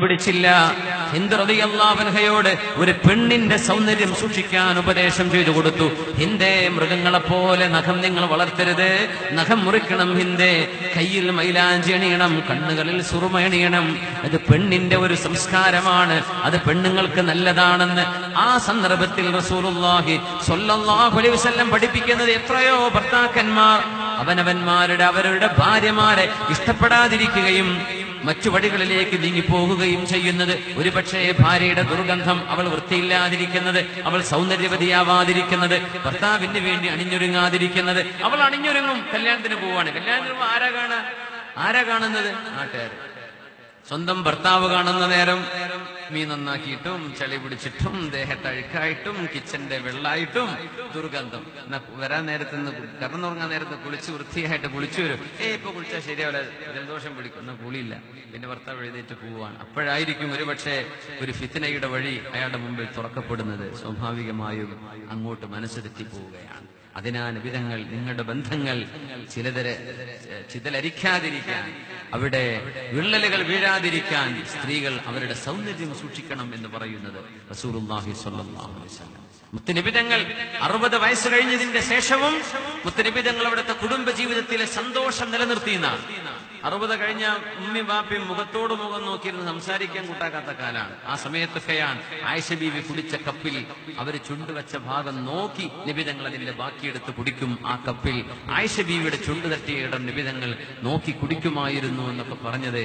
പിടിച്ചില്ല ഹിന്ദ് റളിയല്ലാഹുഅൻഹയോട് ഒരു പെണ്ണിന്റെ സൗന്ദര്യം സൂക്ഷിക്കാൻ ഉപദേശം ചെയ്തു കൊടുത്തു. ഹിന്ദേ മൃഗങ്ങളെ പോലെ നഖം നിങ്ങൾ വളർത്തരുത്. നഖം മുറിക്കണം ഹിന്ദേ. കയ്യിൽ മൈലാഞ്ചി അണിയണം കണ്ണുകളിൽ സുറുമ അണിയണം. അത് പെണ്ണിന്റെ ഒരു സംസ്കാരമാണ്. അത് പെണ്ണുങ്ങൾക്ക് നല്ലതാണെന്ന് ആ സന്ദർഭത്തിൽ റസൂലുള്ളാഹി സ്വല്ലല്ലാഹു അലൈഹി വസല്ലം പഠിപ്പിക്കുന്നത് എത്രയോ ഭർത്താക്കന്മാർ അവനവന്മാരുടെ അവരുടെ ഭാര്യമാരെ ഇഷ്ടപ്പെടാതിരിക്കുകയും മറ്റു വഴികളിലേക്ക് നീങ്ങിപ്പോകുകയും ചെയ്യുന്നത്. ഒരുപക്ഷെ ഭാര്യയുടെ ദുർഗന്ധം അവൾ വൃത്തിയില്ലാതിരിക്കുന്നത് അവൾ സൗന്ദര്യവതിയാവാതിരിക്കുന്നത് ഭർത്താവിന് വേണ്ടി അണിഞ്ഞൊരുങ്ങാതിരിക്കുന്നത് അവൾ അണിഞ്ഞൊരുങ്ങും. കല്യാണത്തിന് പോവാണ് കല്യാണത്തിന് ആരാ കാണാ ആരാ കാണുന്നത്? നാട്ടുകാർ സ്വന്തം ഭർത്താവ് കാണുന്ന നേരം മീൻ നന്നാക്കിയിട്ടും ചളി പിടിച്ചിട്ടും ദേഹത്ത് അഴുക്കായിട്ടും കിച്ചന്റെ വെള്ളായിട്ടും ദുർഗന്ധം. എന്നാ വരാൻ നേരത്ത് കിടന്നുറങ്ങാൻ നേരത്ത് കുളിച്ച് വൃത്തിയായിട്ട് കുളിച്ചു വരും. ഏ ഇപ്പൊ കുളിച്ചാൽ ശരിയാവില്ല ജലദോഷം പിടിക്കും. എന്നാ കുളിയില്ല. പിന്നെ ഭർത്താവ് എഴുന്നേറ്റ് പോവാണ് അപ്പോഴായിരിക്കും ഒരുപക്ഷെ ഒരു ഫിത്തിനയുടെ വഴി അയാളുടെ മുമ്പിൽ തുറക്കപ്പെടുന്നത്. സ്വാഭാവികമായും അങ്ങോട്ട് മനസ്സിലെത്തി തെറ്റിപ്പോവുകയാണ് അതിനാൽ വിധങ്ങൾ നിങ്ങളുടെ ബന്ധങ്ങൾ ചിലതര ചിതലരിക്കാതിരിക്കാൻ അവിടെ വിള്ളലുകൾ വീഴാതിരിക്കാൻ സ്ത്രീകൾ അവരുടെ സൗന്ദര്യം സൂക്ഷിക്കണം എന്ന് പറയുന്നത് മുത്തനിബിതങ്ങൾ അറുപത് വയസ്സ് കഴിഞ്ഞതിന്റെ ശേഷവും മുത്തനിബിതങ്ങൾ അവിടുത്തെ കുടുംബ ജീവിതത്തിലെ സന്തോഷം നിലനിർത്തിയെന്നാണ്. അറുപത് കഴിഞ്ഞ ഉമ്മി ബാപ്പി മുഖത്തോട് മുഖം നോക്കിയിരുന്ന് സംസാരിക്കാൻ കൂട്ടാക്കാത്ത കാലാണ്. ആ സമയത്തൊക്കെയാണ് ആയിഷ ബീവി കുടിച്ച കപ്പിൽ അവർ ചുണ്ടുവച്ച ഭാഗം നോക്കി നിബിതങ്ങൾ അതിന്റെ ബാക്കിയെടുത്ത് കുടിക്കും. ആ കപ്പിൽ ആയിഷ ബീവിയുടെ ചുണ്ടു തട്ടിയ ഇടം നിബിതങ്ങൾ നോക്കി കുടിക്കുമായിരുന്നു എന്നൊക്കെ പറഞ്ഞത്.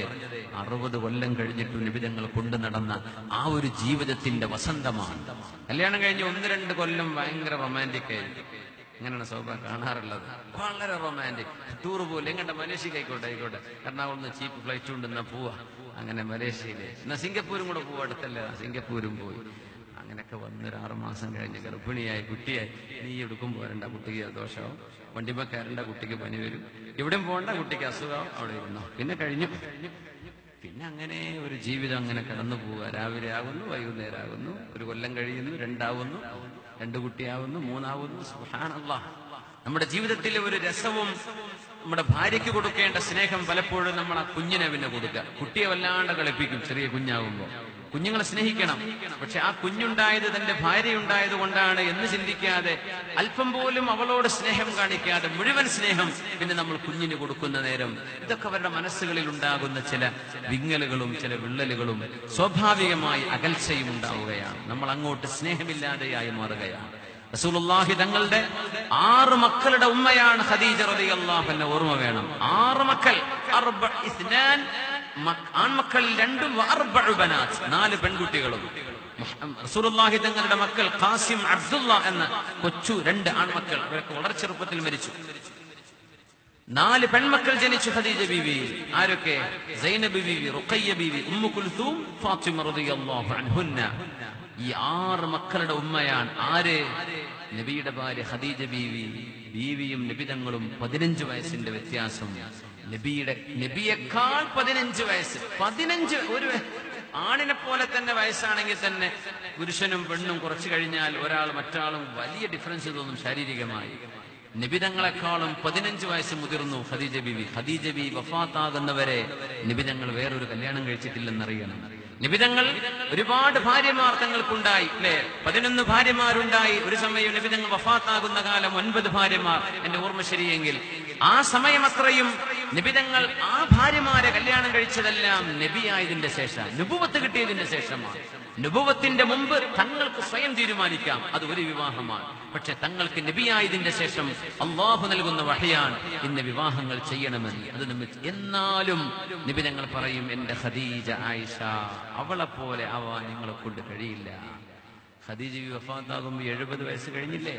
അറുപത് കൊല്ലം കഴിഞ്ഞിട്ടും നിബിതങ്ങൾ കൊണ്ടു നടന്ന ആ ഒരു ജീവിതത്തിന്റെ വസന്തമാണ്. കല്യാണം കഴിഞ്ഞ് ഒന്ന് രണ്ട് കൊല്ലം ഭയങ്കര റൊമാന്റിക് ആയിരിക്കും. അങ്ങനെയാണ് സൗഭ കാണാറുള്ളത്? വളരെ റൊമാന്റിക് ടൂർ പോലും എങ്ങോട്ട്? മലേഷ്യക്ക് ആയിക്കോട്ടെ ആയിക്കോട്ടെ. എറണാകുളം ചീപ്പ് ഫ്ലൈറ്റ് ഉണ്ട് എന്നാ പോവാ. അങ്ങനെ മലേഷ്യയിൽ. എന്നാ സിംഗപ്പൂരും കൂടെ പോവാ അടുത്തല്ല? സിംഗപ്പൂരും പോയി. അങ്ങനെയൊക്കെ വന്നൊരു ആറു മാസം കഴിഞ്ഞ് ഗർഭിണിയായി കുട്ടിയായി. നീ എടുക്കും പോരണ്ട കുട്ടിക്ക് ദോഷമാവും വണ്ടിമ കയറേണ്ട കുട്ടിക്ക് പനി വരും. എവിടെയും പോകണ്ട കുട്ടിക്ക് അസുഖം അവിടെ ഇരുന്നോ. പിന്നെ കഴിഞ്ഞു. പിന്നെ അങ്ങനെ ഒരു ജീവിതം അങ്ങനെ കടന്നു പോവുക രാവിലെ ആകുന്നു വൈകുന്നേരം ആകുന്നു. ഒരു കൊല്ലം കഴിയുന്നു രണ്ടാവുന്നു. രണ്ടു കുട്ടിയാവുന്നു മൂന്നാവുന്നു സുഹാനല്ലാ നമ്മുടെ ജീവിതത്തിലെ ഒരു രസവും നമ്മുടെ ഭാര്യയ്ക്ക് കൊടുക്കേണ്ട സ്നേഹം പലപ്പോഴും നമ്മൾ ആ കുഞ്ഞിനെ പിന്നെ കൊടുക്കുക. കുട്ടിയെ വല്ലാണ്ട് കളിപ്പിക്കും ചെറിയ കുഞ്ഞാകുമ്പോൾ കുഞ്ഞുങ്ങളെ സ്നേഹിക്കണം. പക്ഷെ ആ കുഞ്ഞുണ്ടായത് തന്റെ ഭാര്യ ഉണ്ടായത് കൊണ്ടാണ് എന്ന് ചിന്തിക്കാതെ അല്പം പോലും അവളോട് സ്നേഹം കാണിക്കാതെ മുഴുവൻ സ്നേഹം പിന്നെ നമ്മൾ കുഞ്ഞിന് കൊടുക്കുന്ന നേരം. ഇതൊക്കെ അവരുടെ മനസ്സുകളിൽ ഉണ്ടാകുന്ന ചില വിങ്ങലുകളും ചില വിള്ളലുകളും സ്വാഭാവികമായി അകൽച്ചയും ഉണ്ടാവുകയാണ്. നമ്മൾ അങ്ങോട്ട് സ്നേഹമില്ലാതെയായി മാറുകയാണ്. റസൂലുള്ളാഹി തങ്ങളുടെ ആറ് മക്കളുടെ ഉമ്മയാണ് ഖദീജ റളിയല്ലാഹു അൻഹ ഓർമ്മ വേണം. ആറ് മക്കൾ. അർബ ഇസ്നാൻ മക്- ആൺമക്കളിൽ രണ്ടും ബനാത്ത്. നാല് പെൺകുട്ടികളും. റസൂലുള്ളാഹി തങ്ങളുടെ മക്കൾ ഖാസിം അബ്ദുള്ള എന്ന കൊച്ചു രണ്ട് ആൺമക്കൾ. അവരൊക്കെ വളരെ ചെറുപ്പത്തിൽ മരിച്ചു. നാല് പെൺമക്കൾ ജനിച്ചു ഖദീജ ബീവി. ആരൊക്കെ? സൈനബ് ബീവി റുഖയ്യ ബീവി ഉമ്മു കുൽസൂം ഫാത്തിമ റളിയല്ലാഹു അൻഹുന്ന. ഈ ആറ് മക്കളുടെ ഉമ്മയാണ്. ആര്? നബിയുടെ ഭാര്യ ഖദീജ ബീവി ബീവിയും നബിതങ്ങളും പതിനഞ്ച് വയസ്സിന്റെ വ്യത്യാസം. നബിയുടെ നബിയേക്കാൾ പതിനഞ്ച് വയസ്സ്. പതിനഞ്ച് ഒരു ആണിനെ പോലെ തന്നെ വയസ്സാണെങ്കിൽ തന്നെ പുരുഷനും പെണ്ണും കുറച്ചു കഴിഞ്ഞാൽ ഒരാൾ മറ്റാളും വലിയ ഡിഫറൻസ് തോന്നും ശാരീരികമായി. നിബിതങ്ങളെക്കാളും പതിനഞ്ച് വയസ്സ് മുതിർന്നു ഖദീജ ബീവി. ഖദീജ ബി വഫാത്താകുന്നവരെ നിബിതങ്ങൾ വേറൊരു കല്യാണം കഴിച്ചിട്ടില്ലെന്നറിയണം. നിബിതങ്ങൾ ഒരുപാട് ഭാര്യമാർ തങ്ങൾക്കുണ്ടായി അല്ലെ? പതിനൊന്ന് ഭാര്യമാരുണ്ടായി. ഒരു സമയം നിബിതങ്ങൾ വഫാത്താകുന്ന കാലം ഒൻപത് ഭാര്യമാർ. എന്റെ ഓർമ്മ ശരിയെങ്കിൽ ആ സമയം അത്രയും നിബിതങ്ങൾ ആ ഭാര്യമാരെ കല്യാണം കഴിച്ചതെല്ലാം നബിയായതിന്റെ ശേഷം നുപുവത്ത് കിട്ടിയതിന്റെ ശേഷമാണ്. നുപുവത്തിന്റെ മുമ്പ് തങ്ങൾക്ക് സ്വയം തീരുമാനിക്കാം അത് ഒരു വിവാഹമാണ്. പക്ഷെ തങ്ങൾക്ക് നബിയായതിന്റെ ശേഷം അള്ളാഹു നൽകുന്ന വഹയാണ് ഇന്ന് വിവാഹങ്ങൾ ചെയ്യണമെന്ന്. അത് നമ്മ എന്നാലും നിബിതങ്ങൾ പറയും എന്റെ ഖദീജ ആയിഷ അവളെ പോലെ ആവാൻ നിങ്ങളെ കൊണ്ട് കഴിയില്ല. ഖദീജ ബി വഫാത്താകുമ്പോ എഴുപത് വയസ്സ് കഴിഞ്ഞില്ലേ?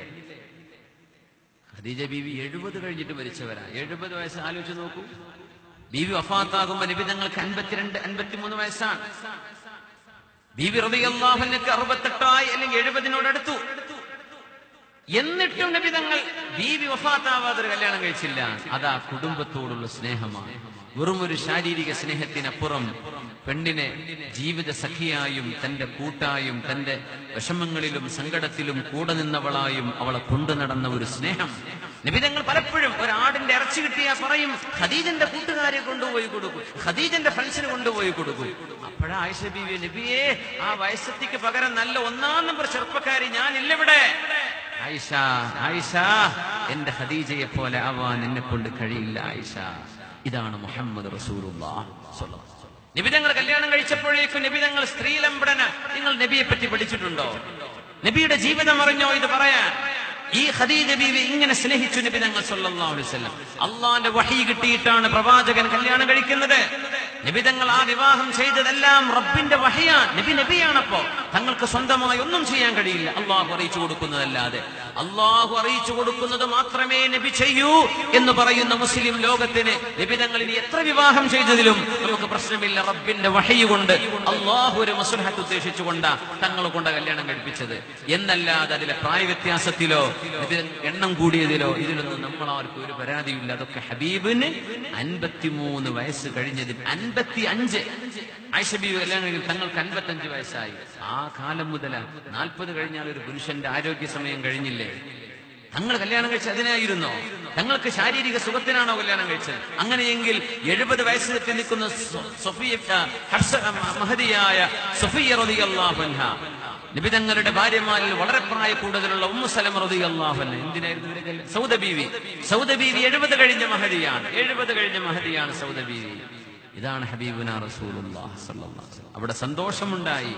ഖദീജ ബീവി എഴുപത് കഴിഞ്ഞിട്ട് മരിച്ചവരാ. എഴുപത് വയസ്സ് ആലോചിച്ച് നോക്കൂ. ബീവി വഫാത്താകുമ്പോ നബി തങ്ങൾക്ക് അൻപത്തിരണ്ട് അൻപത്തിമൂന്ന് വയസ്സാണ്. ബീവി റളിയല്ലാഹുവിനക്ക് അറുപത്തെട്ടായി അല്ലെങ്കിൽ എഴുപതിനോടടുത്തു. എന്നിട്ടും നബി തങ്ങൾ ബീവി വഫാത്താവാതെ ഒരു കല്യാണം കഴിച്ചില്ല. അതാ കുടുംബത്തോടുള്ള സ്നേഹമാണ്. വെറും ഒരു ശാരീരിക സ്നേഹത്തിനപ്പുറം പെണ്ണിനെ ജീവിത സഖിയായും തന്റെ കൂട്ടായും തന്റെ വിഷമങ്ങളിലും സങ്കടത്തിലും കൂടെ നിന്നവളായും അവളെ കൊണ്ടു നടന്ന ഒരു സ്നേഹം. നിബിതങ്ങൾ പലപ്പോഴും ഒരാടിന്റെ ഇറച്ചി കിട്ടിയാൽ പറയും ഖദീജന്റെ കൂട്ടുകാരെ കൊണ്ടുപോയി കൊടുക്കും ഖദീജന്റെ ഫ്രണ്ട്സിന് കൊണ്ടുപോയി കൊടുക്കും. അപ്പോഴാ ആയിഷ ബീവി നബിയേ ആ വയസ്സത്തിക്ക് പകരം നല്ല ഒന്നാം നമ്പർ ചെറുപ്പക്കാരി ഞാനില്ല ഇവിടെ. ആയിഷ ആയിഷ എന്റെ ഖദീജയെ പോലെ ആവാൻ എന്നെ കൊണ്ട് കഴിയില്ല ആയിഷ. ഇതാണ് മുഹമ്മദ് നിബിതങ്ങൾ കല്യാണം കഴിച്ചപ്പോഴേക്കും നിബിതങ്ങൾ സ്ത്രീലംബടന നിങ്ങൾ നബിയെ പറ്റി പഠിച്ചിട്ടുണ്ടോ? നബിയുടെ ജീവിതം അറിഞ്ഞോ ഇത് പറയാൻ? ഈ ഖദീജ ബീവി ഇങ്ങനെ സ്നേഹിച്ചു നബി തങ്ങൾ അലൈഹി വസല്ലം. അള്ളാന്റെ വഹി കിട്ടിയിട്ടാണ് പ്രവാചകൻ കല്യാണം കഴിക്കുന്നത്. നബി തങ്ങൾ ആ വിവാഹം ചെയ്തതെല്ലാം റബ്ബിന്റെ വഹയാണ്. നബി നബിയാണപ്പോ. തങ്ങൾക്ക് സ്വന്തമായി ഒന്നും ചെയ്യാൻ കഴിയില്ല. അള്ളാഹു അറിയിച്ചു കൊടുക്കുന്നതല്ലാതെ. അള്ളാഹു അറിയിച്ചു കൊടുക്കുന്നത് മാത്രമേ നബി ചെയ്യൂ എന്ന് പറയുന്ന മുസ്ലിം ലോകത്തിന് നബിതങ്ങൾ ഇനി എത്ര വിവാഹം ചെയ്തതിലും നമുക്ക് പ്രശ്നമില്ല. റബ്ബിന്റെ വഹി അള്ളാഹു ഒരു മസുലഹത്ത് ഉദ്ദേശിച്ചുകൊണ്ട് തങ്ങൾ കൊണ്ട് കല്യാണം കഴിപ്പിച്ചത്. എന്നല്ലാതെ അതിലെ പ്രായ വ്യത്യാസത്തിലോ എണ്ണം കൂടിയതിലോ ഇതിലൊന്നും നമ്മൾ ഒരു പരാതിയില്ല അതൊക്കെ ഹബീബിന് അൻപത്തിമൂന്ന് വയസ്സ് കഴിഞ്ഞതിൽ അൻപത്തി അഞ്ച് ആയിഷബീബ് എല്ലാം കഴിഞ്ഞ് തങ്ങൾക്ക് അൻപത്തഞ്ച് വയസ്സായി. ആ കാലം മുതൽ നാൽപ്പത് കഴിഞ്ഞാൽ ഒരു പുരുഷന്റെ ആരോഗ്യ സമയം കഴിഞ്ഞില്ലേ? തങ്ങൾ കല്യാണം കഴിച്ച അതിനായിരുന്നോ? തങ്ങൾക്ക് ശാരീരിക സുഖത്തിനാണോ കല്യാണം കഴിച്ചത്? അങ്ങനെയെങ്കിൽ എഴുപത് വയസ്സിലെത്തി നിൽക്കുന്ന മഹതിയായ സൊഫിയ റളിയല്ലാഹു അൻഹ. നബി തങ്ങളുടെ ഭാര്യമാരിൽ വളരെ പ്രായ കൂടുതലുള്ള ഉമ്മു റതി അൻഹ. എന്തിനായിരുന്നു സൗദബീവി സൗദബീവി സൗദ സൗദ എഴുപത് കഴിഞ്ഞ മഹതിയാണ് എഴുപത് കഴിഞ്ഞ മഹതിയാണ് സൗദ ബീവി. ഇതാണ് ഹബീബുന. അവിടെ സന്തോഷമുണ്ടായി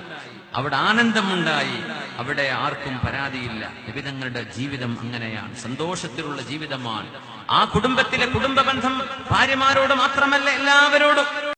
അവിടെ ആനന്ദമുണ്ടായി അവിടെ ആർക്കും പരാതിയില്ല. നിബിതങ്ങളുടെ ജീവിതം അങ്ങനെയാണ് സന്തോഷത്തിലുള്ള ജീവിതമാണ്. ആ കുടുംബത്തിലെ കുടുംബ ബന്ധം ഭാര്യമാരോട് മാത്രമല്ല എല്ലാവരോടും.